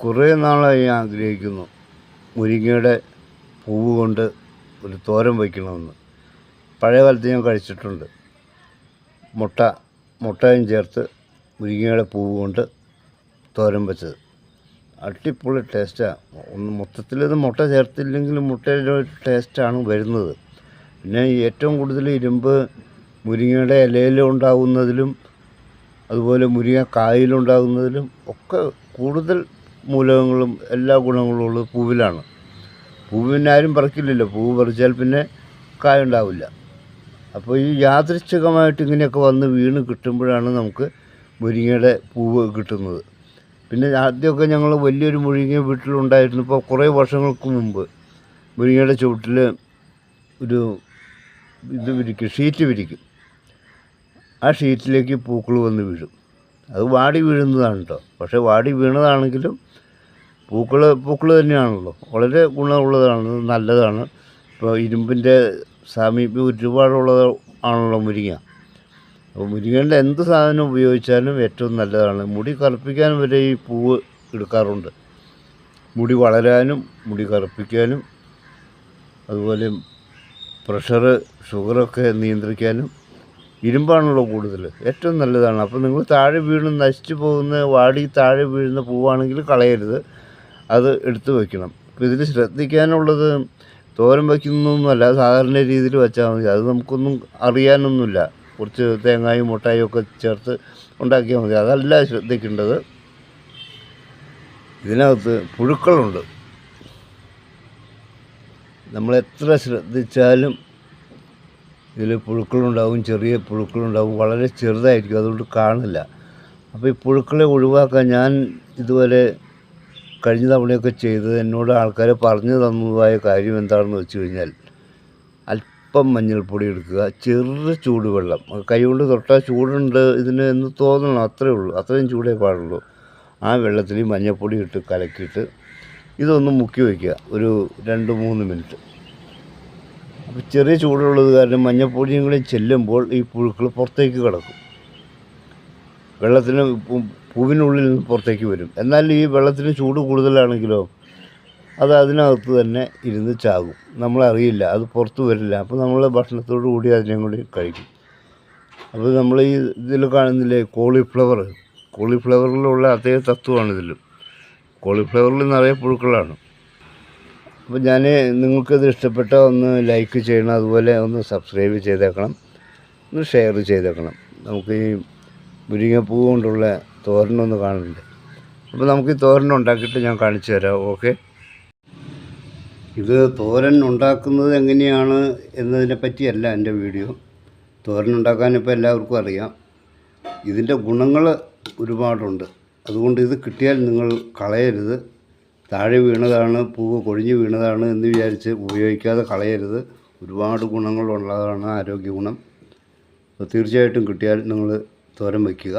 കുറേ നാളായി ഞാൻ ആഗ്രഹിക്കുന്നു മുരിങ്ങയുടെ പൂവ് കൊണ്ട് ഒരു തോരൻ വയ്ക്കണമെന്ന്. പഴയ കാലത്ത് ഞാൻ കഴിച്ചിട്ടുണ്ട്. മുട്ട മുട്ടയും ചേർത്ത് മുരിങ്ങയുടെ പൂവ് കൊണ്ട് തോരൻ വെച്ചത്. അടിപൊളി ടേസ്റ്റാണ് ഒന്ന് മൊത്തത്തിൽ ഇത് മുട്ട ചേർത്തില്ലെങ്കിലും മുട്ടയുടെ ഒരു ടേസ്റ്റാണ് വരുന്നത്. പിന്നെ ഏറ്റവും കൂടുതൽ ഇരുമ്പ് മുരിങ്ങയുടെ ഇലയിൽ ഉണ്ടാകുന്നതിലും അതുപോലെ മുരിങ്ങ കായിലുണ്ടാകുന്നതിലും ഒക്കെ കൂടുതൽ മൂലകങ്ങളും എല്ലാ ഗുണങ്ങളും ഉള്ളത് പൂവിലാണ്. പൂവിനെ ആരും പറിക്കില്ലല്ലോ. പൂവ് പറിച്ചാൽ പിന്നെ കായ ഉണ്ടാവില്ല. അപ്പോൾ ഈ യാദൃച്ഛികമായിട്ട് ഇങ്ങനെയൊക്കെ വന്ന് വീണ് കിട്ടുമ്പോഴാണ് നമുക്ക് മുരിങ്ങയുടെ പൂവ് കിട്ടുന്നത്. പിന്നെ ആദ്യമൊക്കെ ഞങ്ങൾ വലിയൊരു മുരിങ്ങ വീട്ടിലുണ്ടായിരുന്നു ഇപ്പോൾ കുറേ വർഷങ്ങൾക്ക് മുമ്പ് മുരിങ്ങയുടെ ചുവട്ടിൽ ഒരു ഇത് വിരിക്കും ഷീറ്റ് വിരിക്കും. ആ ഷീറ്റിലേക്ക് പൂക്കൾ വന്ന് വീഴും. അത് വാടി വീഴുന്നതാണ് കേട്ടോ. പക്ഷേ വാടി വീണതാണെങ്കിലും പൂക്കൾ പൂക്കൾ തന്നെയാണല്ലോ. വളരെ ഗുണമുള്ളതാണ് നല്ലതാണ്. ഇപ്പോൾ ഇരുമ്പിന്റെ സാമീപ്യം ഒരുപാടുള്ളത് ആണല്ലോ മുരിങ്ങ. അപ്പോൾ മുരിങ്ങയുടെ എന്ത് സാധനം ഉപയോഗിച്ചാലും ഏറ്റവും നല്ലതാണ്. മുടി കറുപ്പിക്കാൻ വരെ ഈ പൂവ് എടുക്കാറുണ്ട്. മുടി വളരാനും മുടി കറുപ്പിക്കാനും അതുപോലെ പ്രഷർ ഷുഗറൊക്കെ നിയന്ത്രിക്കാനും ഇരുമ്പാണല്ലോ കൂടുതൽ. ഏറ്റവും നല്ലതാണ്. അപ്പോൾ നിങ്ങൾ താഴെ വീണ് നശിച്ചു പോകുന്ന വാടി താഴെ വീഴുന്ന പൂവാണെങ്കിൽ കളയരുത്. അത് എടുത്തു വയ്ക്കണം അപ്പോൾ ഇതിൽ ശ്രദ്ധിക്കാനുള്ളത് തോരൻ വയ്ക്കുന്നൊന്നുമല്ല സാധാരണ രീതിയിൽ വെച്ചാൽ മതി. അത് നമുക്കൊന്നും അറിയാനൊന്നുമില്ല. കുറച്ച് തേങ്ങായും മുട്ടായും ഒക്കെ ചേർത്ത് ഉണ്ടാക്കിയാൽ മതി. അതല്ല ശ്രദ്ധിക്കേണ്ടത്. ഇതിനകത്ത് പുഴുക്കളുണ്ട്. നമ്മൾ എത്ര ശ്രദ്ധിച്ചാലും ഇതിൽ പുഴുക്കളുണ്ടാവും ചെറിയ പുഴുക്കളുണ്ടാവും. വളരെ ചെറുതായിരിക്കും അതുകൊണ്ട് കാണില്ല. അപ്പോൾ ഈ പുഴുക്കളെ ഒഴിവാക്കാൻ ഞാൻ ഇതുവരെ കഴിഞ്ഞ തവണയൊക്കെ ചെയ്തത് എന്നോട് ആൾക്കാർ പറഞ്ഞു തന്നതായ കാര്യം എന്താണെന്ന് വെച്ച് കഴിഞ്ഞാൽ അല്പം മഞ്ഞൾപ്പൊടി എടുക്കുക ചെറു ചൂടുവെള്ളം. കൈകൊണ്ട് തൊട്ടാൽ ചൂടുണ്ട് ഇതിന് എന്ന് തോന്നണം അത്രേ ഉള്ളൂ. അത്രയും ചൂടേ പാടുള്ളൂ. ആ വെള്ളത്തിൽ മഞ്ഞൾപ്പൊടി ഇട്ട് കലക്കിയിട്ട് ഇതൊന്ന് മുക്കി വയ്ക്കുക ഒരു രണ്ട് മൂന്ന് മിനിറ്റ്. അപ്പോൾ ചെറിയ ചൂടുള്ളത് കാരണം മഞ്ഞൾപ്പൊടിയും കൂടി ചെല്ലുമ്പോൾ ഈ പുഴുക്കൾ പുറത്തേക്ക് കിടക്കും. വെള്ളത്തിന് പൂവിനുള്ളിൽ നിന്ന് പുറത്തേക്ക് വരും. എന്നാൽ ഈ വെള്ളത്തിന് ചൂട് കൂടുതലാണെങ്കിലോ അത് അതിനകത്ത് തന്നെ ഇരുന്ന് ചാകും. നമ്മളറിയില്ല അത് പുറത്ത് വരില്ല. അപ്പോൾ നമ്മൾ ഭക്ഷണത്തോടു കൂടി അതിനെ കൂടി കഴിക്കും. അപ്പോൾ നമ്മൾ ഈ ഇതിൽ കാണുന്നില്ലേ കോളിഫ്ലവർ കോളിഫ്ലവറിലുള്ള അതേ തത്വമാണ് ഇതിലും കോളിഫ്ലവറിൽ നിറയെ പുഴുക്കളാണ്. അപ്പോൾ ഞാൻ നിങ്ങൾക്കത് ഇഷ്ടപ്പെട്ട ഒന്ന് ലൈക്ക് ചെയ്യണം അതുപോലെ ഒന്ന് സബ്സ്ക്രൈബ് ചെയ്തേക്കണം ഒന്ന് ഷെയർ ചെയ്തേക്കണം. നമുക്ക് ഈ മുരിങ്ങപ്പൂ കൊണ്ടുള്ള തോരനൊന്ന് കാണുന്നുണ്ട്. അപ്പോൾ നമുക്ക് ഈ തോരൻ ഉണ്ടാക്കിയിട്ട് ഞാൻ കാണിച്ചു തരാം ഓക്കെ? ഇത് തോരൻ ഉണ്ടാക്കുന്നത് എങ്ങനെയാണ് എന്നതിനെ പറ്റിയല്ല എന്റെ വീഡിയോ. തോരൻ ഉണ്ടാക്കാൻ ഇപ്പോൾ എല്ലാവർക്കും അറിയാം. ഇതിന്റെ ഗുണങ്ങൾ ഒരുപാടുണ്ട്. അതുകൊണ്ട് ഇത് കിട്ടിയാൽ നിങ്ങൾ കളയരുത്. താഴെ വീണതാണ് പൂവ് കൊഴിഞ്ഞ് വീണതാണ് എന്ന് വിചാരിച്ച് ഉപയോഗിക്കാതെ കളയരുത്. ഒരുപാട് ഗുണങ്ങളുള്ളതാണ് ആരോഗ്യ ഗുണം അപ്പോൾ തീർച്ചയായിട്ടും കിട്ടിയാൽ നിങ്ങൾ തോരൻ വയ്ക്കുക.